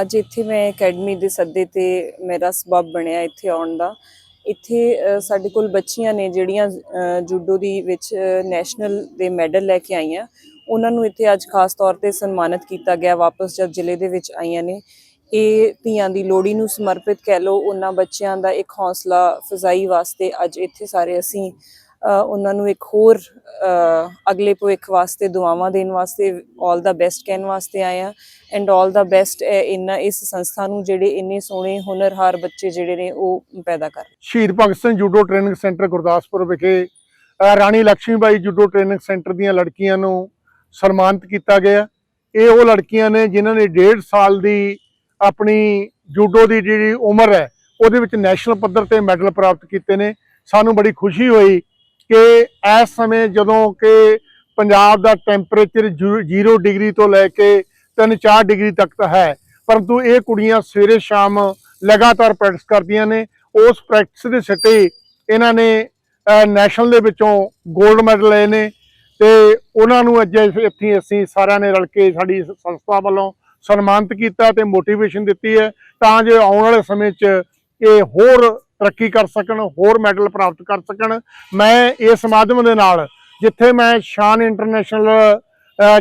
ਅੱਜ ਇੱਥੇ ਮੈਂ ਅਕੈਡਮੀ ਦੇ ਸੱਦੇ ਤੇ ਮੇਰਾ ਸਬਬ ਬਣਿਆ ਇੱਥੇ ਆਉਣ ਦਾ। ਇੱਥੇ ਸਾਡੇ ਕੋਲ ਬੱਚੀਆਂ ਨੇ ਜਿਹੜੀਆਂ ਜੂਡੋ ਦੀ ਵਿੱਚ ਨੈਸ਼ਨਲ ਦੇ ਮੈਡਲ ਲੈ ਕੇ ਆਈਆਂ। ਉਹਨਾਂ ਨੂੰ ਇੱਥੇ ਅੱਜ ਖਾਸ ਤੌਰ ਤੇ ਸਨਮਾਨਿਤ ਕੀਤਾ ਗਿਆ, ਵਾਪਸ ਜਦ ਜ਼ਿਲ੍ਹੇ ਦੇ ਵਿੱਚ ਆਈਆਂ ਨੇ। ਇਹ ਧੀਆਂ ਦੀ ਲੋੜੀ ਨੂੰ ਸਮਰਪਿਤ ਕਹਿ ਲਓ, ਉਹਨਾਂ ਬੱਚਿਆਂ ਦਾ ਇੱਕ ਹੌਸਲਾ, ਫਜ਼ਾਈ ਵਾਸਤੇ ਅੱਜ ਇੱਥੇ ਸਾਰੇ ਅਸੀਂ ਉਹਨਾਂ ਨੂੰ ਇੱਕ ਹੋਰ ਅਗਲੇ ਭਵਿੱਖ ਵਾਸਤੇ, ਦੁਆਵਾਂ ਦੇਣ ਵਾਸਤੇ 올 ਦਾ ਬੈਸਟ ਕਹਿਣ ਵਾਸਤੇ ਆਏ ਆ ਐਂਡ 올 ਦਾ ਬੈਸਟ ਇਨ, ਇਸ ਸੰਸਥਾ ਨੂੰ ਜਿਹੜੇ ਇੰਨੇ ਸੋਹਣੇ ਹੁਨਰਹਾਰ ਬੱਚੇ ਜਿਹੜੇ ਨੇ, ਉਹ ਪੈਦਾ ਕਰ Shaheed Bhagat Singh judo training centre Gurdaspur ਵਿਖੇ Rani Lakshmibai judo training centre ਦੀਆਂ ਲੜਕੀਆਂ ਨੂੰ ਸਨਮਾਨਿਤ ਕੀਤਾ ਗਿਆ। ਇਹ ਉਹ ਲੜਕੀਆਂ ਨੇ ਜਿਨ੍ਹਾਂ ਨੇ ਡੇਢ ਸਾਲ ਦੀ ਆਪਣੀ ਜੂਡੋ ਦੀ ਜਿਹੜੀ ਉਮਰ ਹੈ, ਉਹਦੇ ਵਿੱਚ ਨੈਸ਼ਨਲ ਪੱਧਰ ਤੇ ਮੈਡਲ ਪ੍ਰਾਪਤ ਕੀਤੇ ਨੇ। ਸਾਨੂੰ ਬੜੀ ਖੁਸ਼ੀ ਹੋਈ ਕਿ ਇਸ ਸਮੇਂ ਜਦੋਂ ਕਿ ਪੰਜਾਬ ਦਾ ਟੈਂਪਰੇਚਰ 0 ਡਿਗਰੀ ਤੋਂ ਲੈ ਕੇ 3-4 ਡਿਗਰੀ ਤੱਕ ਤਾਂ ਹੈ, ਪਰੰਤੂ ਇਹ ਕੁੜੀਆਂ ਸਵੇਰੇ ਸ਼ਾਮ ਲਗਾਤਾਰ ਪ੍ਰੈਕਟਿਸ ਕਰਦੀਆਂ ਨੇ। ਉਸ ਪ੍ਰੈਕਟਿਸ ਦੇ ਸਿੱਟੇ ਇਹਨਾਂ ਨੇ ਨੈਸ਼ਨਲ ਦੇ ਵਿੱਚੋਂ 골ਡ ਮੈਡਲ ਲਏ ਨੇ ਤੇ ਉਹਨਾਂ ਨੂੰ ਅੱਜ ਇੱਥੇ ਅਸੀਂ ਸਾਰਿਆਂ ਨੇ ਰਲ ਕੇ ਸਾਡੀ ਸੰਸਥਾ ਵੱਲੋਂ ਸਨਮਾਨਿਤ ਕੀਤਾ ਤੇ ਮੋਟੀਵੇਸ਼ਨ ਦਿੱਤੀ ਹੈ। ਤਾਂ ਜੋ ਆਉਣ ਵਾਲੇ ਸਮੇਂ 'ਚ ਇਹ ਹੋਰ ਤਰੱਕੀ ਕਰ ਸਕਣ, ਹੋਰ ਮੈਡਲ ਪ੍ਰਾਪਤ ਕਰ ਸਕਣ। ਮੈਂ ਇਸ ਮਾਧਿਅਮ ਦੇ ਨਾਲ, ਜਿੱਥੇ ਮੈਂ ਸ਼ਾਨ ਇੰਟਰਨੈਸ਼ਨਲ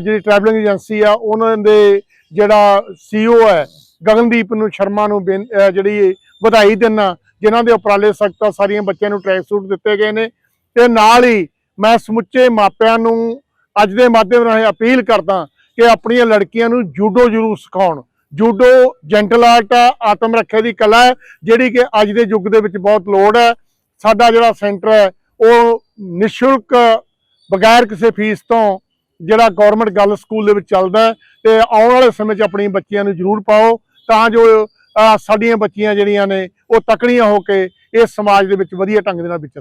ਜਿਹੜੀ ਟਰੈਵਲਿੰਗ ਏਜੰਸੀ ਆ, ਉਹਨਾਂ ਦੇ ਜਿਹੜਾ ਸੀਓ ਹੈ, ਗਗਨਦੀਪ ਨੂੰ ਸ਼ਰਮਾ ਨੂੰ ਬੇਨ- ਜਿਹੜੀ ਵਧਾਈ ਦਿੰਨਾ, ਜਿਨ੍ਹਾਂ ਦੇ ਉਪਰਾਲੇ ਸਖਤ ਸਾਰੀਆਂ ਬੱਚਿਆਂ ਨੂੰ ਟਰੈਕ ਸੂਟ ਦਿੱਤੇ ਗਏ ਨੇ। ਤੇ ਨਾਲ ਹੀ ਮੈਂ ਸਮੁੱਚੇ ਮਾਪਿਆਂ ਨੂੰ ਅੱਜ ਦੇ ਮਾਧਿਅਮ ਰਾਹੀਂ ਅਪੀਲ ਕਰਦਾ ਕਿ ਆਪਣੀਆਂ ਲੜਕੀਆਂ ਨੂੰ ਜੂਡੋ ਜ਼ਰੂਰ ਸਿਖਾਉਣ। ਜੂਡੋ ਜੈਂਟਲ ਆਰਟ ਆ ਆਤਮ ਰੱਖਿਆ ਦੀ ਕਲਾ ਹੈ, ਜਿਹੜੀ ਕਿ ਅੱਜ ਦੇ ਯੁੱਗ ਦੇ ਵਿੱਚ ਬਹੁਤ ਲੋੜ ਹੈ। ਸਾਡਾ ਜਿਹੜਾ ਸੈਂਟਰ ਹੈ, ਉਹ ਨਿਸ਼ੁਲਕ ਬਗੈਰ ਕਿਸੇ ਫੀਸ ਤੋਂ ਜਿਹੜਾ ਗਵਰਨਮੈਂਟ ਗਰਲ ਸਕੂਲ ਦੇ ਵਿੱਚ ਚੱਲਦਾ ਹੈ, ਤੇ ਆਉਣ ਵਾਲੇ ਸਮੇਂ 'ਚ ਆਪਣੀਆਂ ਬੱਚੀਆਂ ਨੂੰ ਜ਼ਰੂਰ ਪਾਓ, ਤਾਂ ਜੋ ਸਾਡੀਆਂ ਬੱਚੀਆਂ ਜਿਹੜੀਆਂ ਨੇ, ਉਹ ਤਕੜੀਆਂ ਹੋ ਕੇ ਇਸ ਸਮਾਜ ਦੇ ਵਿੱਚ ਵਧੀਆ ਢੰਗ ਦੇ ਨਾਲ ਵਿਚਰ